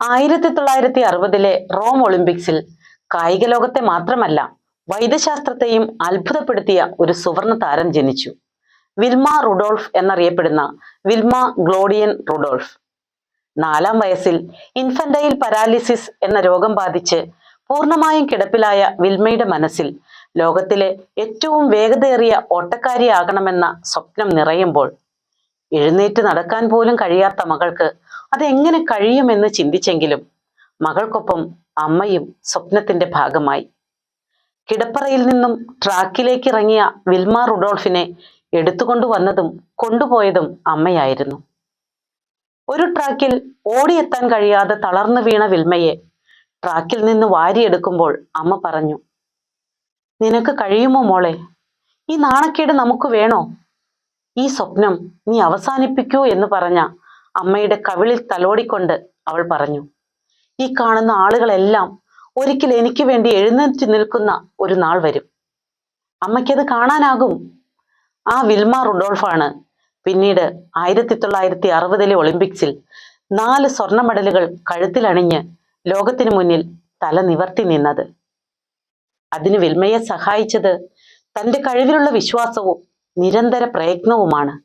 ആയിരത്തി തൊള്ളായിരത്തി അറുപതിലെ റോം ഒളിമ്പിക്സിൽ കായിക ലോകത്തെ മാത്രമല്ല വൈദ്യശാസ്ത്രത്തെയും അത്ഭുതപ്പെടുത്തിയ ഒരു സുവർണ താരം ജനിച്ചു. വിൽമ റുഡോൾഫ് എന്നറിയപ്പെടുന്ന വിൽമ ഗ്ലോഡിയൻ റുഡോൾഫ്. നാലാം വയസ്സിൽ ഇൻഫന്റൈൽ പരാലിസിസ് എന്ന രോഗം ബാധിച്ച് പൂർണമായും കിടപ്പിലായ വിൽമയുടെ മനസ്സിൽ ലോകത്തിലെ ഏറ്റവും വേഗതയേറിയ ഓട്ടക്കാരിയാകണമെന്ന സ്വപ്നം നിറയുമ്പോൾ എഴുന്നേറ്റ് നടക്കാൻ പോലും കഴിയാത്ത മകൾക്ക് അതെങ്ങനെ കഴിയുമെന്ന് ചിന്തിച്ചെങ്കിലും മകൾക്കൊപ്പം അമ്മയും സ്വപ്നത്തിന്റെ ഭാഗമായി. കിടപ്പറയിൽ നിന്നും ട്രാക്കിലേക്ക് ഇറങ്ങിയ വിൽമ റുഡോൾഫിനെ എടുത്തുകൊണ്ടുവന്നതും കൊണ്ടുപോയതും അമ്മയായിരുന്നു. ഒരു ട്രാക്കിൽ ഓടിയെത്താൻ കഴിയാതെ തളർന്നു വീണ വിൽമയെ ട്രാക്കിൽ നിന്ന് വാരിയെടുക്കുമ്പോൾ അമ്മ പറഞ്ഞു നിനക്ക് കഴിയുമോ മോളെ? ഈ നാണക്കേട് നമുക്ക് വേണോ? ഈ സ്വപ്നം നീ അവസാനിപ്പിക്കൂ എന്ന് പറഞ്ഞ അമ്മയുടെ കവിളിൽ തലോടിക്കൊണ്ട് അവൾ പറഞ്ഞു. ഈ കാണുന്ന ആളുകളെല്ലാം ഒരിക്കൽ എനിക്ക് വേണ്ടി എഴുന്നേറ്റ് നിൽക്കുന്ന ഒരു നാൾ വരും. അമ്മയ്ക്കത് കാണാനാകും. ആ വിൽമ റുഡോൾഫാണ് പിന്നീട് ആയിരത്തി തൊള്ളായിരത്തി അറുപതിലെ ഒളിമ്പിക്സിൽ നാല് സ്വർണ മെഡലുകൾ കഴുത്തിലണിഞ്ഞ് ലോകത്തിനു മുന്നിൽ തല നിവർത്തി നിന്നത്. അതിന് വിൽമയെ സഹായിച്ചത് തന്റെ കഴിവിലുള്ള വിശ്വാസവും നിരന്തര പ്രയത്നവുമാണ്.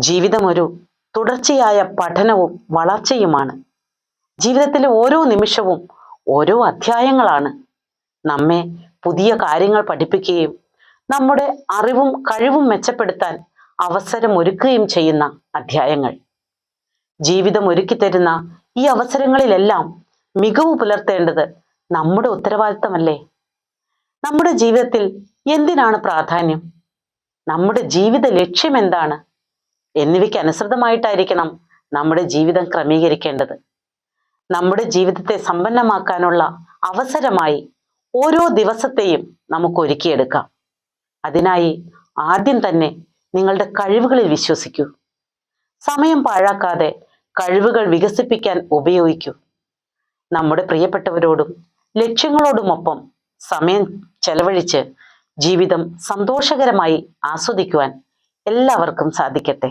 ജീവിതം ഒരു തുടർച്ചയായ പഠനവും വളർച്ചയുമാണ്. ജീവിതത്തിലെ ഓരോ നിമിഷവും ഓരോ അധ്യായങ്ങളാണ്. നമ്മെ പുതിയ കാര്യങ്ങൾ പഠിപ്പിക്കുകയും നമ്മുടെ അറിവും കഴിവും മെച്ചപ്പെടുത്താൻ അവസരം ഒരുക്കുകയും ചെയ്യുന്ന അധ്യായങ്ങൾ. ജീവിതം ഒരുക്കി തരുന്ന ഈ അവസരങ്ങളിലെല്ലാം മികവ് പുലർത്തേണ്ടത് നമ്മുടെ ഉത്തരവാദിത്തമല്ലേ? നമ്മുടെ ജീവിതത്തിൽ എന്തിനാണ് പ്രാധാന്യം? നമ്മുടെ ജീവിത ലക്ഷ്യം എന്താണ്? എന്നിവയ്ക്ക് അനുസൃതമായിട്ടായിരിക്കണം നമ്മുടെ ജീവിതം ക്രമീകരിക്കേണ്ടത്. നമ്മുടെ ജീവിതത്തെ സമ്പന്നമാക്കാനുള്ള അവസരമായി ഓരോ ദിവസത്തെയും നമുക്ക് ഒരുക്കിയെടുക്കാം. അതിനായി ആദ്യം തന്നെ നിങ്ങളുടെ കഴിവുകളിൽ വിശ്വസിക്കൂ. സമയം പാഴാക്കാതെ കഴിവുകൾ വികസിപ്പിക്കാൻ ഉപയോഗിക്കൂ. നമ്മുടെ പ്രിയപ്പെട്ടവരോടും ലക്ഷ്യങ്ങളോടുമൊപ്പം സമയം ചെലവഴിച്ച് ജീവിതം സന്തോഷകരമായി ആസ്വദിക്കുവാൻ എല്ലാവർക്കും സാധിക്കട്ടെ.